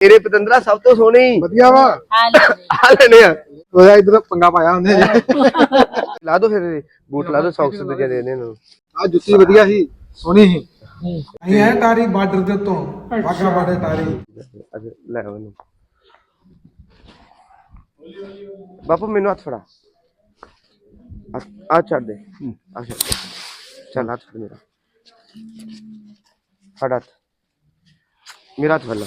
ਤੇਰੇ ਪਤੰਦਰਾ ਸਭ ਤੋਂ ਸੋਹਣੀ। ਵਧੀਆ ਵਾ। ਆ ਲੈ ਆ ਲੈਣੇ ਆ। ਉਹਦਾ ਇਧਰ ਪੰਗਾ ਪਾਇਆ ਹੁੰਦੇ ਲਾ ਦੋ ਫਿਰ ਇਹਦੇ, ਬੂਟ ਲਾ ਦੋ ਸੌਕਸ ਦੂਜੇ ਦੇ ਦੇ ਇਹਨੂੰ ਆ ਜੁੱਤੀ ਵਧੀਆ ਸੀ ਸੋਹਣੀ ਸੀ। ਅਸੀਂ ਐ ਤਾਰੀ ਬਾਰਡਰ ਦੇ ਉੱਤੋਂ ਵਾਗਾ ਬਾਰਡਰ ਤਾਰੀ। ਅੱਜ ਲੈ ਮੈਨੂੰ ਬਾਪੂ ਮੈਨੂੰ ਹੱਥ ਫੜਾ। ਆ- ਆ ਛੱਡ ਦੇ। ਆ ਛੱਡ ਦੇ। ਚੱਲ ਹੱਥ ਫੜ ਮੇਰਾ। ਫੜ ਹੱਥ। ਮੇਰਾ ਹੱਥ ਫੜ ਲਾ।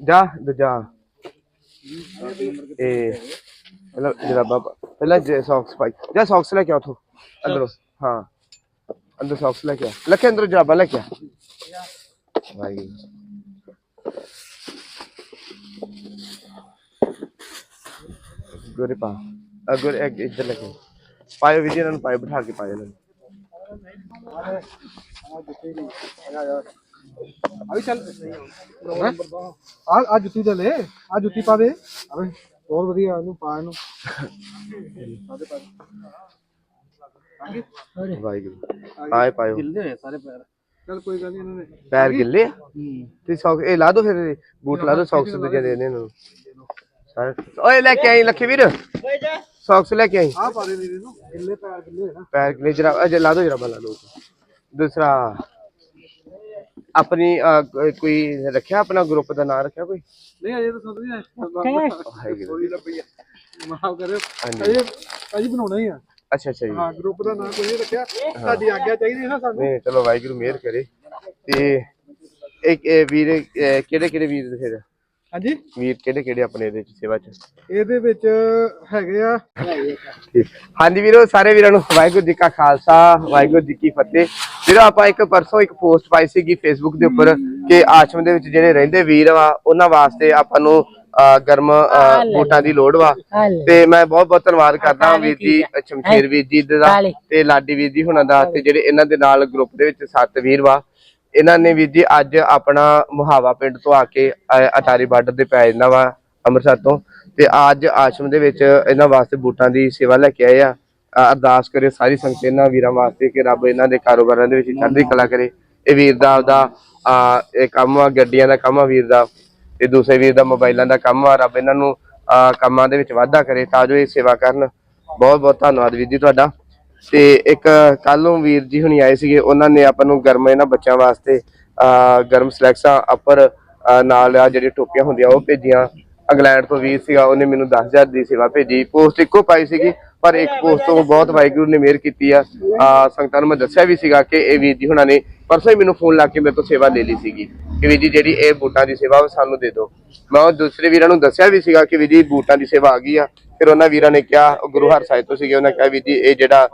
ਜਾ ਬਹਿ ਇਹ ਪਹਿਲਾਂ ਜਰਾਬਾ ਪਹਿਲਾਂ ਜੇ ਸੌਕਸ ਪਾਈ। ਜਾ ਸੌਕਸ ਲੈ ਕੇ ਆ ਉਥੋਂ, ਅੰਦਰੋਂ। ਹਾਂ, ਅੰਦਰ ਸੌਕਸ ਲੈ ਕੇ ਆ। ਲੱਖੇ ਅੰਦਰੋਂ ਜਰਾਬਾ ਲੈ ਕੇ ਆ। ਭਾਈ ਗੋਰੇ ਪਾ ਅਗਰ ਇੱਕ ਇੱਧਰ ਲੈ ਕੇ ਪਾਇਓ ਵੀ ਜੀ, ਇਹਨਾਂ ਨੂੰ ਪਾਇਓ, ਬਿਠਾ ਕੇ ਪਾਇਓ ਇਹਨਾਂ ਨੂੰ। ਆ ਵੀ ਚੱਲ ਆ ਆ ਜੁੱਤੀ ਤੇ ਲੈ ਆ ਜੁੱਤੀ ਪਾ ਦੇ। ਅਰੇ ਬਹੁਤ ਵਧੀਆ ਇਹਨੂੰ ਪਾ ਇਹਨੂੰ। ਵਾਹਿਗੁਰੂ। ਆਏ ਪਾਇਓ। ਸਾਰੇ ਪੈਰ। ਚੱਲ ਕੋਈ ਗੱਲ ਨਹੀਂ ਇਹਨਾਂ ਨੇ। ਪੈਰ ਗਿੱਲੇ ਆ? ਤੇ ਸੌਕ ਇਹ ਲਾ ਦੋ ਫਿਰ ਬੂਟ ਲਾ ਦੋ ਸੌਕਸ ਦੂਜੇ ਦੇ ਦੇ ਇਹਨਾਂ ਨੂੰ। ਸਾਰੇ ਓਏ ਲੈ ਕੇ ਆਈ ਲੱਖੀ ਵੀਰ ਸੌਕਸ ਲੈ ਕੇ ਆਈ। ਆ ਪਾ ਦੇ ਵੀਰੇ ਨੂੰ। ਗਿੱਲੇ ਪੈਰ ਨਾ। ਗਿੱਲੇ ਜਰਾ ਅਜੇ ਲਾ ਦੋ ਜਰਾ ਲਾ ਦੋ। ਦੂਸਰਾ ਆਪਣੀ ਅਹ, ਕੋਈ ਰੱਖਿਆ ਆਪਣਾ ਗਰੁੱਪ ਦਾ ਨਾਮ ਰੱਖਿਆ ਕੋਈ? ਨਹੀਂ ਅਜੇ ਤਾਂ ਸਮਝ ਨਹੀਂ ਆਇਆ ਵਾਹਿਗੁਰੂ ਲੱਭੀ ਆ। ਮਾਫ ਕਰਿਓ। ਹਾਂਜੀ। ਅਜੇ ਅਜੇ ਬਣਾਉਣਾ ਹੀ ਆ। ਅੱਛਾ ਅੱਛਾ ਜੀ। ਹਾਂ ਗਰੁੱਪ ਦਾ ਨਾਮ ਕੋਈ ਨਹੀਂ ਰੱਖਿਆ। ਸਾਡੀ ਆਗਿਆ ਚਾਹੀਦੀ ਨਾ ਸਾਨੂੰ। ਨਹੀਂ ਚਲੋ ਵਾਹਿਗੁਰੂ ਮਿਹਰ ਕਰੇ। ਤੇ ਇੱਕ ਇਹ ਵੀਰ ਕਿਹੜੇ ਕਿਹੜੇ ਵੀਰ ਦੇ ਫਿਰ? ਹਾਂਜੀ। ਵੀਰ ਕਿਹੜੇ ਕਿਹੜੇ ਆਪਣੇ ਇਹਦੇ ਚ ਸੇਵਾ ਚ? ਇਹਦੇ ਵਿੱਚ ਹੈਗੇ ਆ। ਠੀਕ। ਹਾਂਜੀ ਵੀਰੋ ਸਾਰੇ ਵੀਰਾਂ ਨੂੰ ਵਾਹਿਗੁਰੂ ਜੀ ਕਾ ਖਾਲਸਾ ਵਾਹਿਗੁਰੂ ਜੀ ਕੀ ਫਤਿਹ। ਵੀਰੋ ਆਪਾਂ ਇੱਕ ਪਰਸੋਂ ਇੱਕ ਪੋਸਟ ਪਾਈ ਸੀਗੀ ਫੇਸਬੁੱਕ ਦੇ ਉੱਪਰ ਕਿ ਆਸ਼ਰਮ ਦੇ ਵਿੱਚ ਜਿਹੜੇ ਰਹਿੰਦੇ ਵੀਰ ਵਾ ਉਹਨਾਂ ਵਾਸਤੇ ਆਪਾਂ ਨੂੰ ਅਹ, ਗਰਮ ਅਹ, ਬੂਟਾਂ ਦੀ ਲੋੜ ਵਾ। ਤੇ ਮੈਂ ਬਹੁਤ ਬਹੁਤ ਧੰਨਵਾਦ ਕਰਦਾ ਹਾਂ ਵੀਰ ਜੀ ਸ਼ਮਸ਼ੀਰ ਵੀਰ ਜੀ ਦਾ। ਤੇ ਲਾਡੀ ਵੀਰ ਜੀ ਹੁਣਾਂ ਦਾ ਤੇ ਜਿਹੜੇ ਇਹਨਾਂ ਦੇ ਨਾਲ ਗਰੁੱਪ ਦੇ ਵਿੱਚ ਸੱਤ ਵੀਰ ਵਾ। ਇਹਨਾਂ ਨੇ ਵੀਰ ਜੀ ਅੱਜ ਆਪਣਾ ਮੁਹਾਵਾ ਪਿੰਡ ਤੋਂ ਆ ਕੇ ਅਹ, ਅਟਾਰੀ ਬਾਰਡਰ ਤੇ ਪੈ ਜਾਂਦਾ ਵਾ ਅੰਮ੍ਰਿਤਸਰ ਤੋਂ। ਤੇ ਅੱਜ ਆਸ਼ਰਮ ਦੇ ਵਿੱਚ ਇਹਨਾਂ ਵਾਸਤੇ ਬੂਟਾਂ ਦੀ ਸੇਵਾ ਲੈ ਕੇ ਆਏ ਆ। ਅਹ, ਅਰਦਾਸ ਕਰੇ ਸਾਰੀ ਸੰਗਤ ਇਹਨਾਂ ਵੀਰਾਂ ਵਾਸਤੇ ਕਿ ਰੱਬ ਇਹਨਾਂ ਦੇ ਕਾਰੋਬਾਰਾਂ ਦੇ ਵਿੱਚ ਚੜ੍ਹਦੀ ਕਲਾ ਕਰੇ। ਇਹ ਵੀਰ ਦਾ ਆਪਦਾ ਅਹ, ਇਹ ਕੰਮ ਆ ਗੱਡੀਆਂ ਦਾ ਕੰਮ ਆ ਵੀਰ ਦਾ। ਤੇ ਦੂਸਰੇ ਵੀਰ ਦਾ ਮੋਬਾਈਲਾਂ ਦਾ ਕੰਮ ਆ ਰੱਬ ਇਹਨਾਂ ਨੂੰ ਅਹ, ਕੰਮਾਂ ਦੇ ਵਿੱਚ ਵਾਧਾ ਕਰੇ ਤਾਂ ਜੋ ਇਹ ਸੇਵਾ ਕਰਨ। ਬਹੁਤ ਬਹੁਤ ਧੰਨਵਾਦ ਵੀਰ ਜੀ ਤੁਹਾਡਾ। ਤੇ ਇੱਕ ਕੱਲੋਂ ਵੀਰ ਜੀ ਹੁਣੀ ਆਏ ਸੀਗੇ ਉਹਨਾਂ ਨੇ ਆਪਾਂ ਨੂੰ ਗਰਮ ਇਹਨਾਂ ਬੱਚਿਆਂ ਵਾਸਤੇ ਅਹ, ਗਰਮ ਸਲੈਕਸਾਂ ਅਪਰ ਨਾਲ ਆ ਜਿਹੜੀ ਟੋਪੀਆਂ ਹੁੰਦੀਆਂ ਉਹ ਭੇਜੀਆਂ। ਇੰਗਲੈਂਡ ਤੋਂ ਵੀਰ ਸੀਗਾ ਉਹਨੇ ਮੈਨੂੰ 10000 ਦੀ ਸੇਵਾ ਭੇਜੀ। ਪੋਸਟ ਇੱਕੋ ਪਾਈ ਸੀਗੀ ਪਰ ਇੱਕ ਪੋਸਟ ਤੋਂ ਬਹੁਤ ਵਾਹਿਗੁਰੂ ਨੇ ਮਿਹਰ ਕੀਤੀ ਆ। ਸੰਗਤਾਂ ਨੂੰ ਮੈਂ ਦੱਸਿਆ ਵੀ ਸੀਗਾ ਕਿ ਇਹ ਵੀਰ ਜੀ ਹੁਣਾਂ ਨੇ ਪਰਸੋਂ ਹੀ ਮੈਨੂੰ ਫੋਨ ਲਾ ਕੇ ਮੇਰੇ ਤੋਂ ਸੇਵਾ ਲੈ ਲਈ ਸੀਗੀ ਕਿ ਵੀਰ ਜੀ ਜਿਹੜੀ ਇਹ ਬੂਟਾਂ ਦੀ ਸੇਵਾ ਸਾਨੂੰ ਦੇ ਦਿਓ। ਮੈਂ ਉਹ ਦੂਸਰੇ ਵੀਰਾਂ ਨੂੰ ਦੱਸਿਆ ਵੀ ਸੀਗਾ ਕਿ ਵੀਰ ਜੀ ਬੂਟਾਂ ਦੀ ਸੇਵਾ ਆ ਗਈ ਆ। ਫਿਰ ਉਹਨਾਂ ਵੀਰਾਂ ਨੇ ਕਿਹਾ, ਉਹ ਗੁਰੂ ਹਰਸਾਹਿਬ ਤੋਂ ਸੀਗੇ, ਉਹਨਾਂ ਕਿਹਾ ਵੀਰ ਜੀ ਇਹ ਜਿਹੜਾ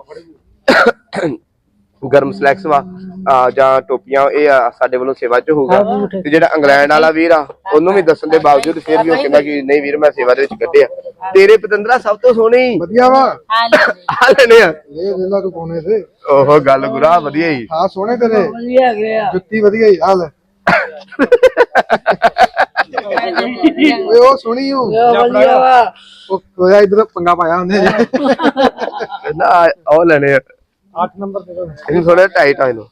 ਗਰਮ ਸਲੈਕਸ ਵਾ ਆ, ਜਾਂ ਟੋਪੀਆਂ ਇਹ ਆ, ਸਾਡੇ ਵੱਲੋਂ ਸੇਵਾ ਚ ਹੋਊਗਾ। ਤੇ ਜਿਹੜਾ ਇੰਗਲੈਂਡ ਵਾਲਾ ਵੀਰ ਆ ਉਹਨੂੰ ਵੀ ਦੱਸਣ ਦੇ ਬਾਵਜੂਦ ਫਿਰ ਵੀ ਉਹ ਕਹਿੰਦਾ ਕਿ ਨਹੀਂ ਵੀਰ ਮੈਂ ਸੇਵਾ ਦੇ ਵਿੱਚ ਕੱਢਿਆ। ਤੇਰੇ ਪਤੰਦਰਾ ਸਭ ਤੋਂ ਸੋਹਣੀ ਵਧੀਆ ਵਾ। ਆ ਲੈਣੇ ਆ। ਇਹ ਦੇਲਾ ਤੂੰ ਪਾਉਣੇ ਤੇ। ਓਹੋ ਗੱਲ ਗੁਰਾ ਵਧੀਆ ਹੀ। ਹਾਂ ਸੋਹਣੇ ਤੇਰੇ। ਵਧੀਆ ਗਿਆ ਜੁੱਤੀ ਵਧੀਆ ਹੀ ਆ ਲੈ। ਓਏ ਉਹ ਸੋਹਣੀ ਹੂੰ ਵਧੀਆ ਵਾ। ਉਹ ਉਹਦਾ ਇਧਰ ਪੰਗਾ ਪਾਇਆ ਹੁੰਦੇ ਕਹਿੰਦਾ ਉਹ ਲੈਣੇ ਆ। 8 ਨੰਬਰ ਦੇ ਦੋ ਇਹਨੂੰ ਥੋੜਾ ਟਾਈਟ ਆ ਇਹਨੂੰ।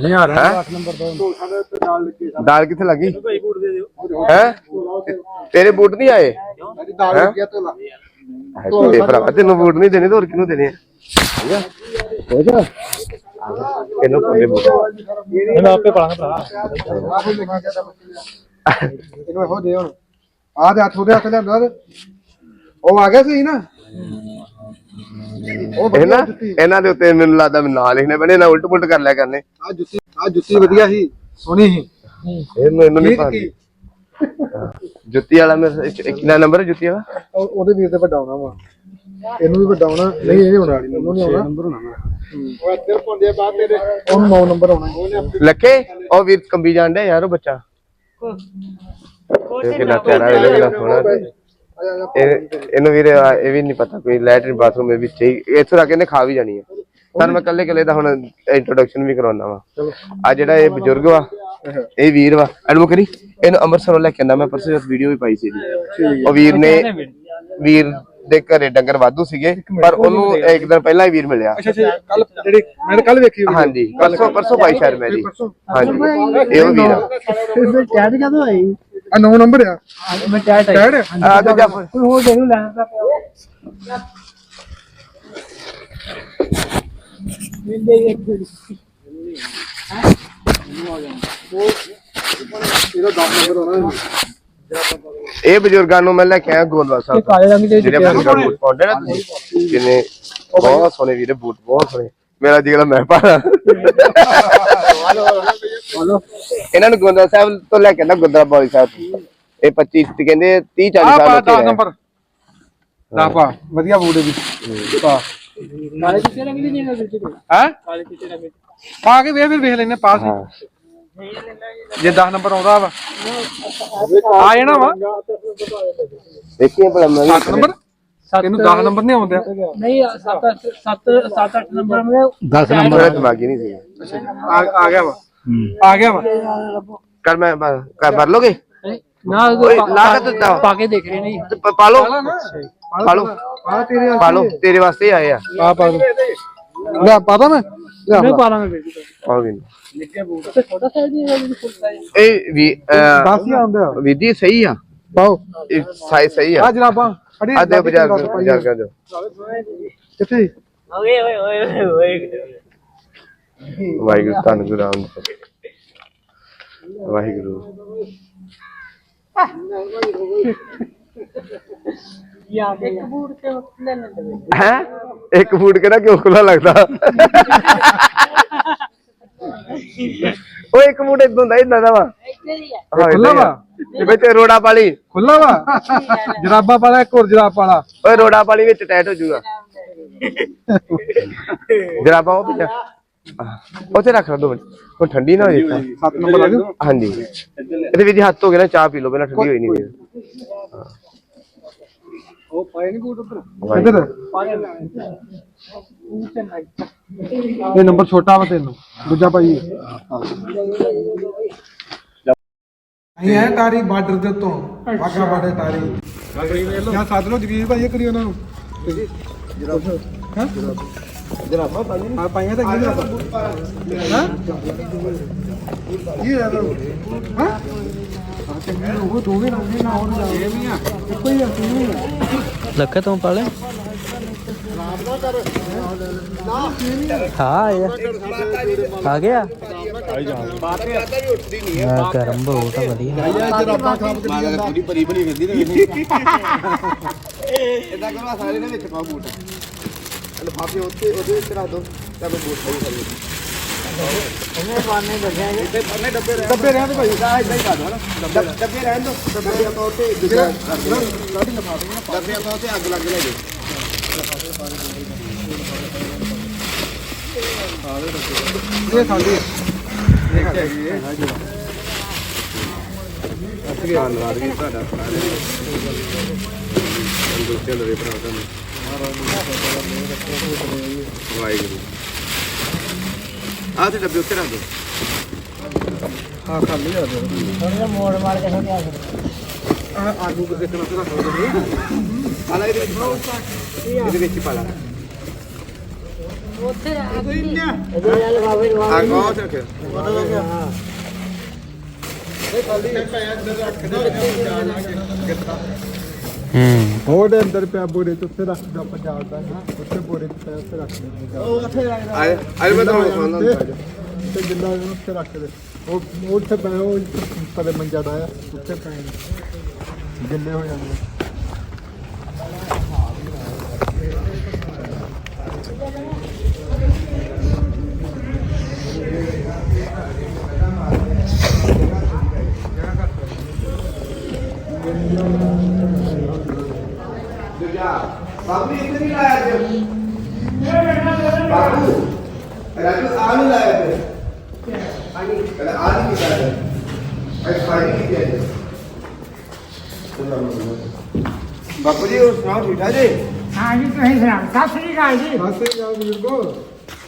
ਨਹੀਂ ਆ। ਹੈਂ? 8 ਨੰਬਰ ਦੋ ਸਾਡੇ ਉੱਤੇ ਨਾਲ ਲੱਗੇ ਦਾਲ ਕਿੱਥੇ ਲੱਗੀ ਭਾਈ ਬੂਟ ਦੇ ਦਿਓ ਹੈ? ਤੇਰੇ ਬੂਟ ਨਹੀਂ ਆਏ? ਸਾਡੀ ਦਾਲ ਲੱਗੀ ਆ ਤੋਲਾ ਤੇ ਭਰਾ ਤੈਨੂੰ ਬੂਟ ਨਹੀਂ ਦੇਣੇ ਤੇ ਹੋਰ ਕਿਹਨੂੰ ਦੇਣੇ ਆ? ਹੋ ਜਾ ਇਹਨੂੰ ਪੱਲੇ ਬੂਟ। ਇਹਨੂੰ ਆਪੇ ਪਾਲਾਂਗਾ ਭਰਾ। ਇਹਨੂੰ ਇਹੋ ਦੇ ਹੁਣ। ਆ ਦੇ ਹੱਥ ਉਹਦੇ ਹੱਥ ਲਿਆਂਦਾ ਉਹ ਆ ਗਿਆ ਸੀ ਨਾ? ਉਹ ਇਹ ਵਧੀਆ ਨਾ ਜੁੱਤੀ। ਇਹਨਾਂ ਦੇ ਉੱਤੇ ਮੈਨੂੰ ਲੱਗਦਾ ਮੈਨੂੰ ਨਾਂ ਲਿਖਣੇ ਪੈਣੇ ਨਾ ਉਲਟ ਪੁਲਟ ਕਰ ਲਿਆ ਕਰਨੇ। ਆ ਜੁੱਤੀ ਆ ਜੁੱਤੀ ਵਧੀਆ ਸੀ ਸੋਹਣੀ ਸੀ। ਇਹਨੂੰ ਇਹਨੂੰ ਨਹੀਂ ਪਾਉਂਦੀ। ਜੁੱਤੀ ਵਾਲਾ ਮੇਰੇ ਇੱਕ- ਕਿੰਨਾ ਨੰਬਰ ਹੈ ਜੁੱਤੀ ਵਾਲਾ? ਉਹ- ਉਹਦੇ ਵੀਰ ਤੇ ਵੱਡਾ ਹੋਣਾ ਵਾ। ਇਹਨੂੰ ਵੀ ਵੱਡਾ ਹੋਣਾ। ਨਹੀਂ ਇਹ ਹੋਣਾ ਉਹਨੂੰ ਨਹੀਂ ਹੋਣਾ। ਨੰਬਰ ਹੋਣਾ। ਉਹ ਇੱਧਰ ਪਾਉਂਦੇ ਬਾਅਦ ਤੇਰੇ। ਉਹਨੂੰ 9 ਨੰਬਰ ਹੋਣਾ। ਲੱਕੇ ਉਹ ਵੀਰ ਕੰਬੀ ਜਾਂਦੇ ਯਾਰ ਉਹ ਬੱਚਾ। ਇਹ ਕਿੰਨਾ ਪਿਆਰਾ ਇਹ ਕਿੰਨਾ ਸੋਹਣਾ ਇਹ ਇਹਨੂੰ ਵੀਰ ਆ, ਇਹ ਵੀ ਨਹੀਂ ਪਤਾ ਕੋਈ ਲੈਟਰਿਨ ਬਾਥਰੂਮ ਦੇ ਵਿੱਚ ਹੀ ਇੱਥੋਂ ਤੱਕ ਇਹਨੇ ਖਾ ਵੀ ਜਾਣੀ ਹੈ ਤੁਹਾਨੂੰ ਮੈਂ ਕੱਲੇ ਕੱਲੇ ਦਾ ਹੁਣ ਇੰਟਰੋਡਕਸ਼ਨ ਵੀ ਕਰਾਉਣਾ ਵਾ। ਆ ਜਿਹੜਾ ਇਹ ਬਜ਼ੁਰਗ ਵਾ ਇਹ ਵੀਰ ਵਾ ਐਡਮੋ ਕਰੀ ਇਹਨੂੰ ਅੰਮ੍ਰਿਤਸਰੋਂ ਲੈ ਕੇ ਆਂਦਾ ਮੈਂ ਪਰਸੋਂ ਜਦ ਵੀਡੀਓ ਵੀ ਪਾਈ ਸੀ ਇਹਦੀ। ਉਹ ਵੀਰ ਨੇ ਵੀਰ। ਦੇ ਘਰੇ ਡੰਗਰ ਵਾਧੂ ਸੀਗੇ ਪਰ ਉਹਨੂੰ ਇੱਕ ਦਿਨ ਪਹਿਲਾਂ ਹੀ ਵੀਰ ਮਿਲਿਆ। ਅੱਛਾ ਅੱਛਾ ਕੱਲ ਜਿਹੜੀ ਮੈਂ ਕੱਲ ਵੇਖੀ ਹਾਂਜੀ ਪਰਸੋਂ ਪਰਸੋਂ ਪਾਈ ਸ਼ਾਇਦ ਮੈਂ ਜੀ। ਹਾਂਜੀ। ਇਹ ਉਹ ਵੀਰ ਆ। ਫਿਰ ਟੈਡ ਕਦੋਂ ਆਈ? ਆ 9 ਨੰਬਰ ਆ। ਮੈਂ ਆਈ। ਡੈਡ ਆ ਦੂਜਾ ਫ- ਕੋਈ ਹੋਰ ਦੇਖ ਲੈਣਾ ਤਾਂ ਪਿਆ ਮਿਲਦੇ ਇੱਕ ਇਹਦਾ 10 ਨੰਬਰ ਹੋਣਾ ਇਹ ਬਜ਼ੁਰਗਾਂ ਨੂੰ ਮੈਂ ਲੈ ਕੇ ਆਇਆ ਗੋਲਵਾ ਸਾਹਿਬ ਤੋਂ। ਕਾਲੇ ਰੰਗ ਦੇ ਜਿਹੜੇ ਬਜ਼ੁਰਗਾਂ ਨੂੰ ਬੂਟ ਪਾਉਂਦੇ ਨਾ ਤੁਸੀਂ। ਕਿੰਨੇ ਬਹੁਤ ਸੋਹਣੇ ਵੀਰੇ ਬੂਟ ਬਹੁਤ ਸੋਹਣੇ। ਮੇਰਾ ਜਿਗਲਾ ਮੈਂ ਪਾਣਾ ਇਹਨਾਂ ਨੂੰ ਗੋਲਵਾ ਸਾਹਿਬ ਤੋਂ ਲੈ ਕੇ ਆਂਦਾ ਗੁਰਦੁਆਰਾ ਬੋਲੀ ਸਾਹਿਬ। ਇਹ 25 ਤੇ ਕਹਿੰਦੇ 30 40 ਆ ਸਾਲ ਹੋ 10 ਗਏ ਨੰਬਰ। ਦਾ ਪਾ ਵਧੀਆ ਬੂਟ ਵੀ ਪਾ। ਕਾਲੇ ਚਿੱਟੇ ਰੰਗ ਦੀ ਨਹੀਂ ਵਿੱਚ ਹੈ? ਕਾਲੇ ਚਿੱਟੇ ਰੰਗ ਪਾ ਕੇ ਵੇਖ ਫਿਰ ਵੇਖ ਲੈਨੇ ਪਾਸ ਜੇ 10 ਨੰਬਰ ਆਉਂਦਾ ਵਾ। ਆ ਜਾਣਾ ਵਾ। ਦੇਖੀਏ ਭਲਾ ਮੈਂ 7 ਨੰਬਰ? ਇਹਨੂੰ 10 ਨੰਬਰ ਨਹੀਂ ਆਉਂਦੇ? ਨਹੀਂ 7 7 7 8 ਨੰਬਰ ਮੈਂ 10 ਨੰਬਰ ਦਿਮਾਗੀ ਨਹੀਂ ਸੀ। ਆ ਆ ਗਿਆ ਵਾ। ਆ ਗਿਆ ਵਾ। ਕਰ ਮੈਂ ਕਰ ਭਰ ਲੋਗੇ? ਨਾ ਨਾ ਦਿੱਤਾ। ਪਾ ਕੇ ਦੇਖ ਰਹੇ ਨਹੀਂ ਪਾ ਲੋ ਪਾ ਲੋ ਪਾ ਲੋ ਤੇਰੇ ਵਾਸਤੇ। ਆਏ ਆ। ਆ ਪਾ ਲੋ। ਲੈ ਪਾਦਾ ਮੈਂ? ਮੈਂ ਪਾ। ਲਾਂਗਾ ਬੇਟੀ ਆ ਗਈ ਨਿੱਕੇ ਬੂਟ। ਤੇ ਛੋਟਾ ਸਾਈਜ਼ ਇਹ ਵੀ 10 ਆਉਂਦਾ ਵਿਧੀ ਸਹੀ ਆ। ਪਾਓ। ਸਾਈਜ਼ ਸਹੀ ਆ। ਆ ਜਨਾਬਾਂ ਆਦੇ ਬਜ਼ਾਰ ਬਜ਼ਾਰ ਕਰ ਦਿਓ ਕਿੱਥੇ? ਓਏ ਓਏ ਓਏ ਓਏ ਵਾਹਿਗੁਰੂ ਧੰਨ ਗੁਰੂ ਰਾਮ ਵਾਹਿਗੁਰੂ। ਯਾਰ ਇੱਕ ਬੂਟ ਤੇ ਲੈ ਲੈਂਦੇ ਹੈ? ਇੱਕ ਬੂਟ ਕਿਹੜਾ ਕਿਉਂ ਖੁੱਲਾ ਲੱਗਦਾ? ਓਏ ਇੱਕ ਬੂਟ ਇਦਾਂ ਦਾ ਇਦਾਂ ਦਾ ਵਾ। ਖੁੱਲਾ ਵਾ? ਇਹ ਵਿੱਚ ਰੋੜਾ ਪਾਲੀ। ਖੁੱਲਾ ਵਾ? ਜਰਾਬਾਂ ਪਾਲਾ ਇੱਕ ਹੋਰ ਜਰਾਬ ਪਾਲਾ। ਓਏ ਰੋੜਾ ਪਾਲੀ ਵਿੱਚ ਟੈਟ ਹੋ ਜਾਊਗਾ ਜਰਾਬਾਂ ਉਹ ਪਿੱਛੇ ਉੱਥੇ ਰੱਖ ਲਾ ਦੋ ਮਿੰਟ। ਹੁਣ ਠੰਡੀ ਨਾ ਹੋ ਜਾਏ 7 ਨੰਬਰ ਆ ਗਿਆ ਹਾਂਜੀ। ਇਹਦੇ ਵਿੱਚ ਹੱਥ ਹੋ ਗਿਆ ਨਾ ਚਾਹ ਪੀ ਲਓ ਪਹਿਲਾਂ ਠੰਡੀ ਹੋਈ ਨਹੀਂ ਉਹ ਪਾਏ ਨਹੀਂ ਬੂਟ ਉੱਪਰ ਵਾਹਿਗੁਰੂ। ਇਹ ਨੰਬਰ ਛੋਟਾ ਵਾ ਤੈਨੂੰ। ਦੂਜਾ ਭਾਈ ਹੈ ਤਾਰੀ ਬਾਰਡਰ ਦੇ ਉੱਤੋਂ ਵਾਗਾ ਬਾਰਡਰ ਤਾਰੀ। ਕਿਆ ਸਾਧ ਲੋ ਜਗੀਰ ਭਾਈ ਇਹ ਕਰੀ ਉਹਨਾਂ ਨੂੰ। ਹਾਂ? ਜਰਾਬਾਂ ਪਾਈਆਂ ਤਾਂ ਕੀ ਜਰਾਬਾਂ। ਹਾਂ? ਇਹ ਆ ਹਾਂ ਹਾਂ? ਚੰਗੀ ਉਹ ਦੋਵੇਂ ਰੰਗੇ ਨਾ ਹੋਣ ਇਹ ਵੀ ਆ ਇੱਕੋ ਹੀ ਆ ਤੀਨ ਹੀ ਆ। ਭਾਈ ਜਾਨ ਮਾਤਾ ਵੀ ਉੱਠਦੀ ਨਹੀਂ ਹੈ ਆ ਕਰਮ ਬਹੁਤ ਵਧੀਆ ਯਾਰ ਜਰਾਬਾ ਖਾਪ ਕੇ ਮਾਤਾ ਪੂਰੀ ਪਰੀ ਬਣੀ ਫਿਰਦੀ ਨੇ ਇਦਾਂ ਕਰਵਾ ਸਾਰੇ ਨੇ ਵਿੱਚ ਪਾਓ ਬੂਟ ਲਫਾਫੇ ਉੱਤੇ ਉਹਦੇ ਵਿੱਚ ਰੱਖ ਦੋ ਤੁਹਾਨੂੰ ਬੂਟ ਸਹੀ ਕਰੀ ਉਹਨੇ ਪਾਣੇ ਦੱਸਿਆ ਇੱਥੇ ਪਾਣੇ ਡੱਬੇ ਰਹਿਣ ਡੱਬੇ ਰਹਿਣ ਦੋ ਭਾਈ ਇਦਾਂ ਹੀ ਕਰ ਦੋ ਹਨਾ ਡੱਬੇ ਰਹਿਣ ਦੋ ਡੱਬੇ ਆਪਾਂ ਉੱਤੇ ਜਿਹੜਾ ਕਰ ਦੋ ਲਾਡੀ ਲਫਾਫੇ ਨਾ ਡੱਬੇ ਆਪਾਂ ਉੱਤੇ ਅੱਗ ਲੱਗ ਲੈ ਜੇ ਲਫਾਫੇ ਪਾ ਕੇ ਦੇ ਦੇ ਇਹ ਖਾਲੀ ਧੰਨਵਾਦ ਜੀ ਤੁਹਾਡਾ ਸਾਰੇ ਤੰਦਰੁਸਤੀਆਂ ਦੇ ਭਰਾ ਤੁਹਾਨੂੰ ਵਾਹਿਗੁਰੂ ਆਹ ਤੇ ਡੱਬੇ ਉੱਤੇ ਰੱਖ ਦਿਓ ਆ ਖਾਲੀ ਆ ਦਿਓ ਥੋੜਾ ਮੋੜ ਮਾਰ ਕੇ ਹੋ ਗਿਆ ਆਲੂ ਕਿਤੇ ਕਿਤੇ ਰੱਖ ਦਿਓ ਆਲਾ ਇਹਦੇ ਵਿੱਚ ਪਾਓ ਇਹਦੇ ਵਿੱਚ ਪਾ ਲਾ ਆ ਗੋ ਚੱਕ ਉਹਦੇ ਅੰਦਰ ਪਿਆ ਬੋਰੇ ਤੇ ਉੱਥੇ ਰੱਖ ਦਾ ਪੰਜਾਬ ਦਾ ਉੱਥੇ ਬੋਰੇ ਤੇ ਪਿਆ ਉੱਥੇ ਰੱਖ ਦੇ ਆਏ ਆਏ ਮੈਂ ਤੁਹਾਨੂੰ ਸੁਣਾਉਂਦਾ ਤੇ ਜਿੰਦਾ ਉਹਨੂੰ ਉੱਥੇ ਰੱਖ ਦੇ। ਉਹ ਉਹ ਉੱਥੇ ਪਏ ਉਹ ਪਰੇ ਮੰਜਾ ਦਾ ਆ ਉੱਥੇ ਪਏ ਨੇ। ਗਿੱਲੇ ਹੋ ਜਾਂਦੇ ਆ। ਬਾਬੂ ਇੱਥੇ ਨਹੀਂ ਲਾਇਆ ਅੱਜ ਬਾਬੂ ਰਾਜੂ ਆ ਨਹੀਂ ਲਾਇਆ ਤੇ ਆਨੀ ਕਹਿੰਦਾ ਆ ਨਹੀਂ ਕੀਤਾ ਹੈ ਐ ਖਾਈ ਨਹੀਂ ਕੀਤਾ ਬਾਪੂ ਜੀ ਹੋਰ ਸੁਣਾਓ ਠੀਕ ਠਾਕ ਜੀ। ਹਾਂ ਜੀ ਤੁਸੀਂ ਸੁਣਾਓ। ਸਤਿ ਸ੍ਰੀ ਅਕਾਲ ਜੀ। ਸਤਿ ਜਾਓ ਬਜ਼ੁਰਗੋ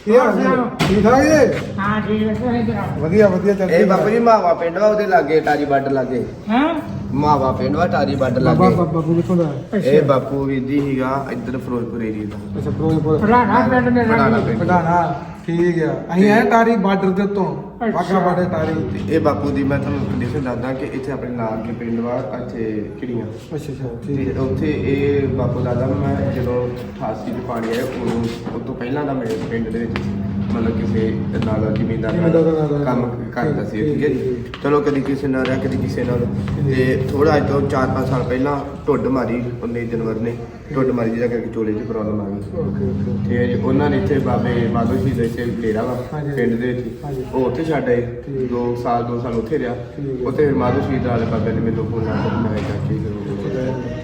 ਕੀ। ਹਾਲ ਜੀ ਠੀਕ ਠਾਕ ਜੀ? ਹਾਂ ਠੀਕ ਹੈ ਤੁਸੀਂ ਸੁਣਾਓ। ਵਧੀਆ ਵਧੀਆ ਚੱਲ ਇਹ ਬਾਪੂ ਜੀ ਮਾਵਾ ਪਿੰਡ ਵਾ ਉਹਦੇ ਲਾਗੇ ਟਾਰੀ ਬੱਡ ਲਾਗੇ। ਹਾਂ? ਮਾਵਾ ਪਿੰਡ ਵਾ ਟਾਰੀ ਬੱਡ ਬਾਬਾ ਲਾਗੇ। ਬਾਬਾ ਬਾਬੂ ਕਿੱਥੋਂ ਦਾ? ਹੈ? ਇਹ ਬਾਪੂ ਵੀਰ ਜੀ ਹੀਗਾ ਇੱਧਰ ਫਿਰੋਜ਼ਪੁਰ ਏਰੀਆ ਦਾ ਅੱਛਾ ਪਿੰਡ ਦੇ ਨਾਲ ਪਿੰਡ। ਪਟਾਣਾ ਠੀਕ ਆ। ਅਸੀਂ ਆਏ ਟਾਰੀ ਬਾਰਡਰ ਦੇ ਉੱਤੋਂ ਵਾਗਾ ਬਾਰਡਰ ਟਾਰੀ ਤੇ ਇਹ ਬਾਪੂ ਦੀ ਮੈਂ ਤੁਹਾਨੂੰ ਕੰਡੀਸ਼ਨ ਦੱਸਦਾ ਕਿ ਇੱਥੇ ਆਪਣੇ ਨਾਲ ਕੇ ਪਿੰਡ ਵਾ ਇੱਥੇ ਕਿੜੀਆਂ ਅੱਛਾ ਅੱਛਾ ਤੇ ਠੀਕ। ਉੱਥੇ ਇਹ ਬਾਪੂ ਦਾਦਾ ਮੈਂ ਜਦੋਂ 88 ਚ ਪਾਣੀ ਆਇਆ ਉਦੋਂ ਉਸ ਤੋਂ ਪਹਿਲਾਂ ਦਾ ਮੇਰੇ ਪਿੰਡ ਦੇ ਵਿੱਚ ਮਤਲਬ ਕਿਸੇ ਨਾਲ ਜ਼ਿਮੀਂਦਾਰ ਜ਼ਿਮੀਂਦਾਰ ਨਾਲ ਨਾਲ ਕੰਮ ਕਰਦਾ ਸੀ ਠੀਕ ਹੈ ਜੀ ਚਲੋ ਕਦੀ ਕਿਸੇ ਨਾਲ ਰਿਹਾ ਕਦੀ ਕਿਸੇ ਨਾਲ। ਤੇ ਥੋੜਾ ਅੱਜ ਤੋਂ 4-5 ਸਾਲ ਪਹਿਲਾਂ ਢੁੱਡ ਮਾਰੀ 19 ਜਨਵਰੀ ਨੇ। ਢੁੱਡ ਮਾਰੀ ਜਿਹਦਾ ਕਰਕੇ ਚੋਲੇ 'ਚ ਪ੍ਰੋਬਲਮ ਆ ਗਈ। ਓਕੇ ਓਕੇ ਤੇ ਉਹਨਾਂ ਨੇ ਇੱਥੇ ਬਾਬੇ ਮਾਧੋ ਜੀ ਦੇ ਇੱਥੇ ਡੇਰਾ ਵਾ ਹਾਂਜੀ। ਪਿੰਡ ਦੇ ਵਿੱਚ। ਹਾਂਜੀ। ਉਹ ਉੱਥੇ ਛੱਡ ਆਏ। ਠੀਕ। ਦੋ ਸਾਲ ਦੋ ਸਾਲ ਉੱਥੇ ਰਿਹਾ। ਠੀਕ। ਉੱਥੇ ਫਿਰ ਮਾਧੋ ਸ਼ਹੀਦ ਵਾਲੇ ਬਾਬੇ ਨੇ ਮੈਨੂੰ ਫੋਨ ਲਾ ਕੇ ਮੈਂ ਠੀਕ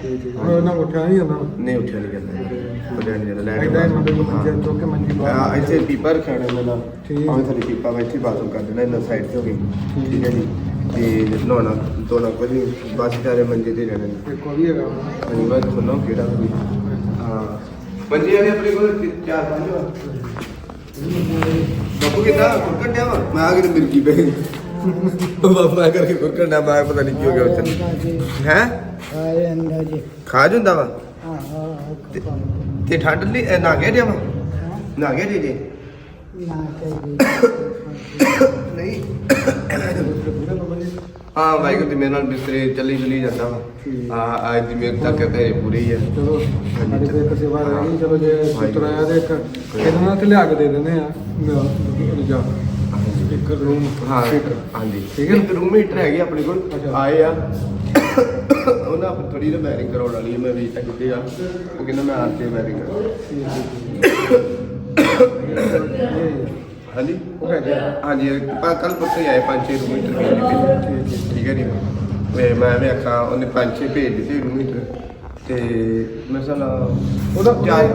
ਠੀਕ ਹੁਣ ਉਹਨਾਂ ਉੱਠਿਆ ਨਹੀਂ ਜਾਂਦਾ? ਨਹੀਂ ਉੱਠਿਆ ਨਹੀਂ ਜਾਂਦਾ। ਨਹੀਂ ਜਾਂਦਾ ਲੈ ਕੇ ਹੀ ਮੁੰਡੇ ਨੂੰ ਹਾਂ। ਮੰਜੇ ਤੋਂ ਕੇ ਮੰਜੀ ਆ, ਬਾਹਰ ਇੱਥੇ ਪੀਪਾ ਰੱਖਿਆ ਨੇ ਮੇਰਾ ਠੀਕ। ਆਵੇਂ ਥੱਲੇ ਪੀਪਾ ਵਾ ਇੱਥੇ ਬਾਥਰੂਮ ਕਰ ਦੇਣਾ ਇਹਨਾਂ ਸਾਈਡ ਤੇ ਹੋ ਗਈ ਠੀਕ। ਹੈ ਜੀ। ਤੇ ਨਹਾਉਣਾ ਧੋਣਾ ਕੁਝ ਨਹੀਂ ਬਸ ਚਾਰੇ ਮੰਜੇ ਤੇ ਰਹਿਣਾ ਨੇ ਇੱਕ ਉਹ ਵੀ ਹੈਗਾ ਵਾ। ਹਾਂਜੀ ਬਸ ਸੁਣੋ ਕਿਹੜਾ ਹੋਈ ਹਾਂ। ਮੰਜੇ ਵਾਲੇ ਆਪਣੇ ਕੋਲ ਤਿੰਨ- ਚਾਰ ਪੰਜ ਵਾ। ਬਾਪੂ ਕਿਦਾਂ? ਕੁਰਕੰਡਿਆ ਵਾ? ਮੈਂ ਆ ਕੇ ਤੇ ਮਿਰਗੀ ਪੈ ਗਈ। ਬਾਪੂ ਆ ਕਰਕੇ ਕੁਰਕੰਡਿਆ ਮੈਂ ਪਤਾ ਨਹੀਂ ਕੀ ਹੋ ਗਿਆ ਉੱਥੇ। ਹੈ ਆਏ ਅੰਦਰ ਜੀ। ਖਾ ਜਾਂਦਾ ਵਾ? ਹਾਂ ਹਾਂ ਤੇ- ਤੇ ਠੰਡ ਲਈ ਇਹ ਨਾ ਗਿਆ ਵਾ ਨਾ ਗਿਆ ਜੀ ਜੀ ਨਹੀਂ ਹਾਂ ਵਾਹਿਗੁਰੂ ਦੀ ਮੇਰੇ ਨਾਲ ਬਿਸਤਰੇ ਚੱਲੀ ਚੱਲੀ ਜਾਂਦਾ ਵਾ। ਆ ਅੱਜ ਦੀ ਮੇਰੇ ਤੱਕ ਤੇ ਪੂਰੀ ਹੈ ਚਲੋ ਸਾਡੀ ਤੇ ਇੱਕ ਸੇਵਾ ਰਹਿ ਗਈ ਚਲੋ ਜੇ ਪੁੱਤਰ ਆਇਆ ਤੇ ਇੱਕ ਇਹਨਾਂ ਤੇ ਲਿਆ ਕੇ ਦੇ ਦਿੰਦੇ ਆ? ਜਾ ਇੱਕ ਰੂਮ ਹਾਂ ਹਾਂਜੀ। ਠੀਕ ਹੈ। ਇੱਕ ਰੂਮ ਹੀਟਰ ਹੈਗੀ ਆਪਣੇ ਕੋਲ। ਆਏ ਆ। ਉਹਨਾਂ ਪਰ ਥੋੜੀ ਜਿਹੀ ਵਾਇਰਿੰਗ ਕਰਾਉਣ ਵਾਲੀ ਹੈ ਮੈਂ ਵੀ ਤੱਕ ਕਿਤੇ ਆ। ਉਹ ਕਹਿੰਦਾ ਮੈਂ ਆਰ ਤੇ ਵਾਇਰਿੰਗ ਕਰਾਂ। ਹਾਂਜੀ? ਉਹ ਹੈਗੇ। ਹਾਂਜੀ ਕੱਲ ਪਰਸੋਂ ਹੀ ਆਏ ਪੰਜ ਛੇ ਰੂਮ ਹੀਟਰ ਭੇਜ ਠੀਕ ਹੈ ਜੀ। ਤੇ ਮੈਂ ਵੀ ਆਖਾਂ ਉਹਨੇ ਪੰਜ ਛੇ ਭੇਜ ਦਿੱਤੇ ਰੂਮ ਹੀਟਰ ਤੇ ਮੈਂ ਸਾਲਾ ਉਹਦਾ ਚਾਰ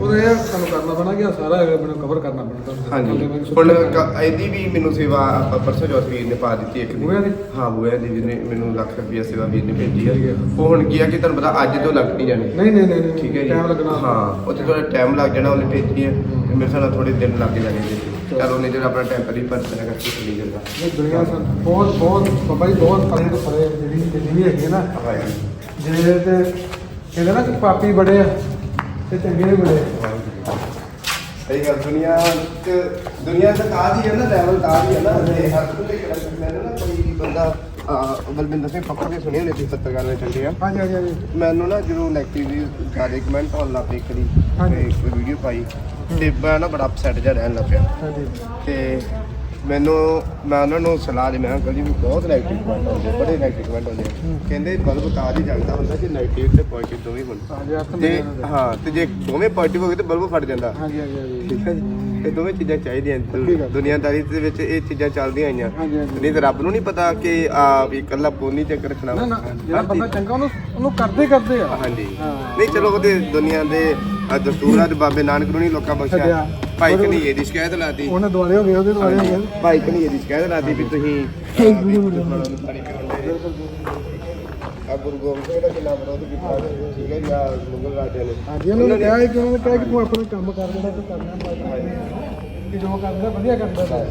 ਉਹਦਾ ਇਹ ਤੁਹਾਨੂੰ ਕਰਨਾ ਪੈਣਾ ਕਿ ਆਹ ਸਾਰਾ ਮੈਨੂੰ ਕਵਰ ਕਰਨਾ ਪੈਣਾ ਤੁਹਾਨੂੰ। ਹਾਂਜੀ। ਹੁਣ ਕ- ਇਹਦੀ ਵੀ ਮੈਨੂੰ ਸੇਵਾ ਆਪਾਂ ਪਰਸੋਂ ਚੌਥ ਵੀਰ ਨੇ ਪਾ ਦਿੱਤੀ ਇੱਕ ਦੀ ਬੂਹਿਆਂ ਦੀ? ਹਾਂ ਬੂਆ ਦੀ ਵੀਰ ਨੇ ਮੈਨੂੰ ਲੱਖ ਰੁਪਈਆ ਸੇਵਾ ਵੀਰ ਨੇ ਭੇਜੀ ਆ। ਠੀਕ ਹੈ। ਉਹ ਹੁਣ ਕੀ ਆ ਕਿ ਤੁਹਾਨੂੰ ਪਤਾ ਅੱਜ ਤੋਂ ਲੱਗ ਨਹੀਂ ਜਾਣੀ। ਨਹੀਂ ਨਹੀਂ ਨਹੀਂ ਨਹੀਂ, ਠੀਕ ਹੈ ਜੀ। ਟਾਈਮ ਲੱਗਣਾ। ਹਾਂ ਉੱਥੇ ਥੋੜਾ ਟਾਈਮ ਲੱਗ ਜਾਣਾ ਉਹਨੇ ਭੇਜੀ ਹੈ। ਤੇ ਮੇਰੇ ਸਾਲ ਥੋੜੇ ਦਿਨ ਲੱਗ ਜਾਣੇ ਜੀ ਚਲ। ਉਹਨੇ ਜਿਹੜਾ ਆਪਣਾ ਟੈਂਪਰੇਰੀ ਪਰਸਨ ਕਰਕੇ ਚਲੀ ਜਾਂਦਾ। ਇਹ ਦੁਨੀਆ ਸੰ ਬਹੁਤ ਬਹੁਤ ਬਾਬਾ ਜੀ ਬਹੁਤ ਪਰੇ ਤੋਂ ਪਰੇ ਜਿਹੜੀ ਜਿੰਨੀ ਵੀ ਹੈਗੀ ਹੈ ਨਾ। ਹਾਂਜੀ ਜੇ। ਤੇ ਕਹਿੰਦੇ ਨਾ ਕਿ ਪਾਪੀ ਬੜੇ ਆ। ਤੇ ਚੰਗੇ ਵੀ ਬੜੇ। ਸਹੀ ਗੱਲ ਦੁਨੀਆ ਚ ਦੁਨੀਆ ਦਾ ਕਾਦੀ ਹੈ ਨਾ ਲੈਵਲ ਕਾਦੀ ਹੈ ਨਾ ਤੇ ਹਰ ਕੋਈ ਕਿਹੜਾ ਕਹਿੰਦਾ ਨਾ ਕੋਈ ਬੰਦਾ ਅਹ, ਬਲਵਿੰਦਰ ਸਿੰਘ ਪੱਪਾ ਦੇ ਸੁਣੇ ਨੇ ਤੁਸੀਂ ਪੱਤਰਕਾਰ ਨੇ ਚੱਲੇ ਆ ਹਾਂਜੀ ਹਾਂਜੀ ਹਾਂਜੀ ਮੈਨੂੰ ਨਾ ਜਦੋਂ ਨੈਗੇਟਿਵ ਜ਼ਿਆਦਾ ਕਮੈਂਟ ਆਉਣ ਲੱਗ ਪਏ ਕਰੀ ਹਾਂਜੀ। ਤੇ ਇੱਕ ਵੀਡੀਓ ਪਾਈ ਤੇ ਮੈਂ ਨਾ ਬੜਾ ਅਪਸੈਟ ਜਿਹਾ ਰਹਿਣ ਲੱਗ ਪਿਆ ਹਾਂਜੀ ਤੇ ਮੈਨੂੰ ਮੈਂ ਉਹਨਾਂ ਨੂੰ ਸਲਾਹ ਦੇ ਮੈਂ ਕਿਹਾ ਅੰਕਲ ਜੀ ਵੀ ਬਹੁਤ ਨੈਗੇਟਿਵ ਕਮੈਂਟ ਆਉਂਦੇ ਆ, ਬੜੇ ਨੈਗੇਟਿਵ ਕਮੈਂਟ ਆਉਂਦੇ ਆ। ਕਹਿੰਦੇ ਬਲਬ ਤਾਂ ਹੀ ਜਗਦਾ ਹੁੰਦਾ ਕਿ ਨੈਗੇਟਿਵ ਤੇ ਪੋਜ਼ਿਟਿਵ ਦੋਵੇਂ ਹੋਣ ਹਾਂਜੀ ਤੇ ਹਾਂ ਤੇ ਜੇ ਦੋਵੇਂ ਪੋਜ਼ਿਟਿਵ ਹੋ ਗਏ ਤੇ ਬਲਬ ਫਟ ਜਾਂਦਾ ਹਾਂਜੀ ਹਾਂਜੀ ਹਾਂਜੀ ਠੀਕ ਹੈ ਜੀ ਇਹ ਦੋਵੇਂ ਚੀਜ਼ਾਂ ਚਾਹੀਦੀਆਂ ਪੱਕੀ ਗੱਲ। ਦੁਨੀਆਦਾਰੀ ਦੇ ਵਿੱਚ ਇਹ ਚੀਜ਼ਾਂ ਚੱਲਦੀਆਂ ਆਈਆਂ ਹਾਂਜੀ, ਹਾਂਜੀ। ਨਹੀਂ ਤਾਂ ਰੱਬ ਨੂੰ ਨਹੀਂ ਪਤਾ ਕਿ ਆ ਵੀ ਇਕੱਲਾ ਪੋਨੀ ਚੱਕ ਰੱਖਣਾ ਨਾ। ਨਾ ਜਿਹੜਾ ਬੰਦਾ ਚੰਗਾ ਉਹਨੂੰ ਉਹਨੂੰ ਕਰਦੇ ਕਰਦੇ ਆ ਹਾਂਜੀ ਹਾਂ। ਨਹੀਂ ਚਲੋ ਉਹਦੇ ਦੁਨੀਆ ਦੇ ਅ, ਦਸਤੂਰ ਤੇ ਬਾਬੇ ਨਾਨਕ ਨੂੰ ਨਹੀਂ ਲੋਕਾਂ ਬਖਸ਼ਿਆ ਛੱਡਿਆ। ਭਾਈ ਕਨੀਏ ਦੀ ਸ਼ਿਕਾਇਤ ਲਾਤੀ ਉਹਨੇ ਦੁਆਲੇ ਹੋ ਗਏ ਉਹਦੇ ਦੁਆਲੇ ਹੋ ਗਏ। ਭਾਈ ਕਨੀਏ ਦੀ ਸ਼ਿਕਾਇਤ ਲਾਤੀ ਵੀ ਤੁਸੀਂ ਆ ਗੁਰੂ ਗੋਬਿੰਦ ਸਿੰਘ ਦਾ ਵਿਰੋਧ ਕੀਤਾ ਠੀਕ ਹੈ ਜੀ ਮੁਗਲ ਰਾਜਿਆਂ ਨੇ। ਹਾਂਜੀ ਉਹਨਾਂ ਨੇ ਕਿਹਾ ਕਿ ਉਹਨਾਂ ਨੇ ਕਿਹਾ ਕਿ ਤੂੰ ਆਪਣਾ ਕੰਮ ਕਰ ਜਿਹੜਾ ਤੂੰ ਕਰਨਾ ਕਿ ਜੋ ਕਰਦਾ ਵਧੀਆ ਕਰਦਾ।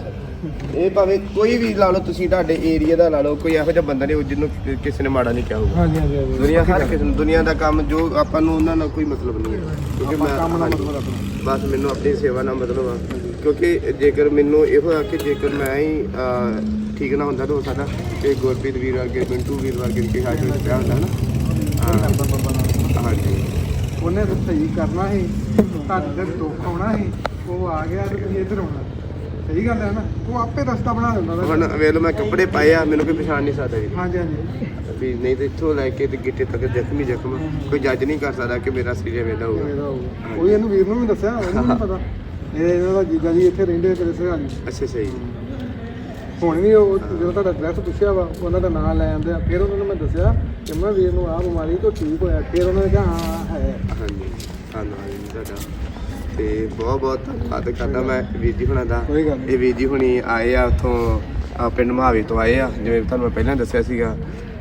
ਇਹ ਭਾਵੇਂ ਕੋਈ ਵੀ ਲਾ ਲਓ ਤੁਸੀਂ ਤੁਹਾਡੇ ਏਰੀਆ ਦਾ ਲਾ ਲਓ ਕੋਈ ਇਹੋ ਜਿਹਾ ਬੰਦਾ ਨਹੀਂ ਜਿਹਨੂੰ ਕਿ- ਕਿਸੇ ਨੇ ਮਾੜਾ ਨਹੀਂ ਕਿਹਾ ਹੋਊਗਾ। ਹਾਂਜੀ ਹਾਂਜੀ ਹਾਂਜੀ। ਦੁਨੀਆ ਹਰ ਕਿਸੇ ਨੂੰ ਦੁਨੀਆ ਦਾ ਕੰਮ ਜੋ ਆਪਾਂ ਨੂੰ ਉਹਨਾਂ ਨਾਲ ਕੋਈ ਮਤਲਬ ਨਹੀਂ ਹੈ। ਕਿਉਂਕਿ ਮੈਂ ਕੰਮ ਨਾਲ ਮਤਲਬ ਰੱਖਣਾ। ਬਸ ਮੈਨੂੰ ਆਪਣੀ ਸੇਵਾ ਨਾਲ ਮਤਲਬ ਆ। ਕਿਉਂਕਿ ਜੇਕਰ ਮੈਨੂੰ ਇਹੋ ਆ ਕਿ ਜੇਕਰ ਮੈਂ ਹੀ ਅਹ, ਠੀਕ ਨਾ ਹੁੰਦਾ ਤਾਂ ਹੋ ਸਕਦਾ ਕਿ ਗੁਰਪ੍ਰੀਤ ਵੀਰ ਵਰਗੇ ਮਿੰਟੂ ਵੀਰ ਵਰਗੇ ਕੀ ਹਾਲ ਵਿੱਚ ਪਿਆ ਹੁੰਦਾ ਨਾ। ਹਾਂ। ਹਾਂਜੀ। ਉਹਨੇ ਤਾਂ ਸਹੀ ਕਰਨਾ ਸੀ। ਤੁਹਾਡੇ ਤੇ ਦੁੱਖ ਆਉਣਾ ਸੀ। ਉਹ ਆ ਗਿਆ ਤੇ ਤੁਸੀਂ ਇੱਧਰ ਆਉਣਾ। ਸਹੀ ਗੱਲ ਹੈ ਨਾ ਉਹ ਆਪੇ ਰਸਤਾ ਬਣਾ ਦਿੰਦਾ ਵਾ। ਹੁਣ ਵੇਖ ਲਓ ਮੈਂ ਕੱਪੜੇ ਪਾਏ ਆ ਮੈਨੂੰ ਕੋਈ ਪਛਾਣ ਨਹੀਂ ਸਕਦਾ ਜੀ ਹਾਂਜੀ ਹਾਂਜੀ। ਵੀ ਨਹੀਂ ਤੇ ਇੱਥੋਂ ਲੈ ਕੇ ਤੇ ਗਿੱਟੇ ਤੱਕ ਜ਼ਖਮੀ ਜ਼ਖਮ ਕੋਈ ਜੱਜ ਨਹੀਂ ਕਰ ਸਕਦਾ ਕਿ ਮੇਰਾ ਸਰੀਰ ਦਾ ਹੋਊਗਾ। ਇਹਦਾ। ਉਹ ਇਹਨੂੰ ਵੀਰ ਨੂੰ ਵੀ ਦੱਸਿਆ ਉਹਨੂੰ ਨਹੀਂ ਪਤਾ। ਇਹ ਇਹਨਾਂ ਦਾ ਜੀਜਾ ਜੀ ਇੱਥੇ ਰਹਿੰਦੇ ਤੇਰੇ ਸਹਾਰੀ ਅੱਛਾ ਸਹੀ ਹੁਣ ਵੀ ਉਹ ਜਦੋਂ ਤੁਹਾਡਾ ਐਡਰੈਸ ਪੁੱਛਿਆ ਵਾ ਉਹਨਾਂ ਦਾ ਨਾਮ ਲੈ ਆਂਦੇ ਆ ਫਿਰ ਉਹਨਾਂ ਨੂੰ ਮੈਂ ਦੱਸਿਆ ਕਿ ਮੈਂ ਵੀਰ ਨੂੰ ਆਹ ਬਿਮਾਰੀ ਤੋਂ ਠੀਕ ਹੋਇਆ ਫਿਰ ਉਹਨਾਂ ਨੇ ਕਿਹਾ ਹਾਂ ਹੈ। ਹਾਂਜੀ। ਧੰਨਵਾਦ ਜੀ ਤੁਹਾਡਾ। ਤੇ ਬਹੁਤ ਬਹੁਤ ਧੰਨਵਾਦ ਕਰਦਾ ਮੈਂ ਵੀਰ ਜੀ ਹੁਣਾਂ ਦਾ। ਕੋਈ ਗੱਲ ਨਹੀਂ। ਇਹ ਵੀਰ ਜੀ ਹੁਣੀ ਆਏ ਆ ਉਥੋਂ ਪਿੰਡ ਮਹਾਵੇ ਤੋਂ ਆਏ ਆ ਜਿਵੇਂ ਤੁਹਾਨੂੰ ਮੈਂ ਪਹਿਲਾਂ ਦੱਸਿਆ ਸੀਗਾ।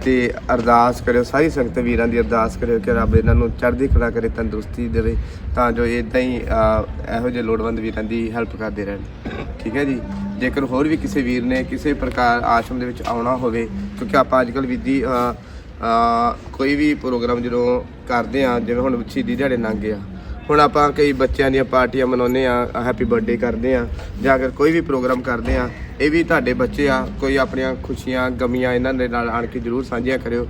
ਤੇ ਅਰਦਾਸ ਕਰਿਓ ਸਾਰੀ ਸੰਗਤ ਵੀਰਾਂ ਦੀ ਅਰਦਾਸ ਕਰਿਓ ਕਿ ਰੱਬ ਇਹਨਾਂ ਨੂੰ ਚੜ੍ਹਦੀ ਕਲਾ ਕਰੇ ਤੰਦਰੁਸਤੀ ਦੇਵੇ ਤਾਂ ਜੋ ਇਦਾਂ ਹੀ ਅਹ, ਇਹੋ ਜਿਹੇ ਲੋੜਵੰਦ ਵੀਰਾਂ ਦੀ ਹੈਲਪ ਕਰਦੇ ਰਹਿਣ। ਠੀਕ ਹੈ ਜੀ? ਜੇਕਰ ਹੋਰ ਵੀ ਕਿਸੇ ਵੀਰ ਨੇ ਕਿਸੇ ਪ੍ਰਕਾਰ ਆਸ਼ਰਮ ਦੇ ਵਿੱਚ ਆਉਣਾ ਹੋਵੇ ਕਿਉਂਕਿ ਆਪਾਂ ਅੱਜਕੱਲ ਵਿਧੀ ਕੋਈ ਵੀ ਪ੍ਰੋਗਰਾਮ ਜਦੋਂ ਕਰਦੇ ਆ ਜਿਵੇਂ ਹੁਣ ਸ਼ਹੀਦੀ ਦਿਹਾੜੇ ਲੰਘੇ ਆ ਹੁਣ ਆਪਾਂ ਕਈ ਬੱਚਿਆਂ ਦੀਆਂ ਪਾਰਟੀਆਂ ਮਨਾਉਂਦੇ ਆ ਹੈਪੀ ਬਰਥਡੇ ਕਰਦੇ ਆ ਜਾਂ ਅਗਰ ਕੋਈ ਵੀ ਪ੍ਰੋਗਰਾਮ ਕਰਦੇ ਆ ਇਹ ਵੀ ਤੁਹਾਡੇ ਬੱਚੇ ਆ, ਕੋਈ ਆਪਣੀਆਂ ਖੁਸ਼ੀਆਂ, ਗਮੀਆਂ ਇਹਨਾਂ ਦੇ ਨਾਲ ਆਣ ਕੇ ਜਰੂਰ ਸਾਂਝੀਆਂ ਕਰਿਓ।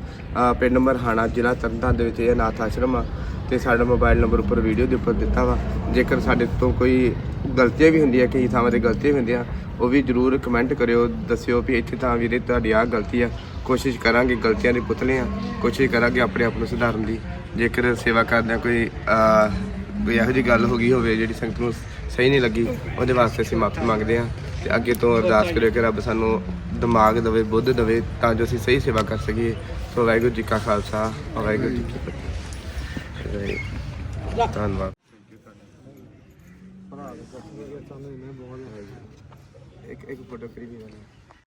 ਪਿੰਡ ਮਰਹਾਣਾ ਜ਼ਿਲ੍ਹਾ ਤਰਨਤਾਰਨ ਦੇ ਵਿੱਚ ਇਹ ਅਨਾਥ ਆਸ਼ਰਮ ਆ ਤੇ ਸਾਡਾ ਮੋਬਾਈਲ ਨੰਬਰ ਉੱਪਰ ਵੀਡੀਓ ਦੇ ਉੱਪਰ ਦਿੱਤਾ ਵਾ। ਜੇਕਰ ਸਾਡੇ ਤੋਂ ਕੋਈ ਗਲਤੀਆਂ ਵੀ ਹੁੰਦੀਆਂ, ਕਈ ਥਾਵਾਂ ਤੇ ਗਲਤੀਆਂ ਵੀ ਹੁੰਦੀਆਂ, ਉਹ ਵੀ ਜਰੂਰ ਕਮੈਂਟ ਕਰਿਓ, ਦੱਸਿਓ ਵੀ ਇੱਥੇ ਤਾਂ ਵੀਰੇ ਤੁਹਾਡੀ ਆਹ ਗਲਤੀ ਆ। ਕੋਸ਼ਿਸ਼ ਕਰਾਂਗੇ ਗਲਤੀਆਂ ਦੇ ਪੁਤਲੇ ਆ। ਕੋਸ਼ਿਸ਼ ਕਰਾਂਗੇ ਆਪਣੇ ਆਪ ਨੂੰ ਸੁਧਾਰਨ ਦੀ। ਜੇਕਰ ਸੇਵਾ ਕਰਦੇ ਕਰਦਿਆਂ ਕੋਈ ਕੋਈ ਇਹੋ ਜਿਹੀ ਗੱਲ ਹੋ ਗਈ ਹੋਵੇ ਜਿਹੜੀ ਸੰਗਤ ਨੂੰ ਸਹੀ ਨਹੀਂ ਲੱਗੀ ਉਹਦੇ ਵਾਸਤੇ ਅਸੀਂ ਮਾਫੀ ਮੰਗਦੇ ਹਾਂ ਤੇ ਅੱਗੇ ਤੋਂ ਅਰਦਾਸ ਕਰਿਓ ਕਿ ਰੱਬ ਸਾਨੂੰ ਦਿਮਾਗ ਦੇਵੇ ਬੁੱਧ ਦੇਵੇ ਤਾਂ ਜੋ ਅਸੀਂ ਸਹੀ ਸੇਵਾ ਕਰ ਸਕੀਏ। ਸੋ ਵਾਹਿਗੁਰੂ ਜੀ ਕਾ ਖਾਲਸਾ ਵਾਹਿਗੁਰੂ ਜੀ ਕੀ ਫਤਿਹ। ਧੰਨਵਾਦ। ਇੱਕ ਇੱਕ ਫੋਟੋ ਕਰੀ ਵੀ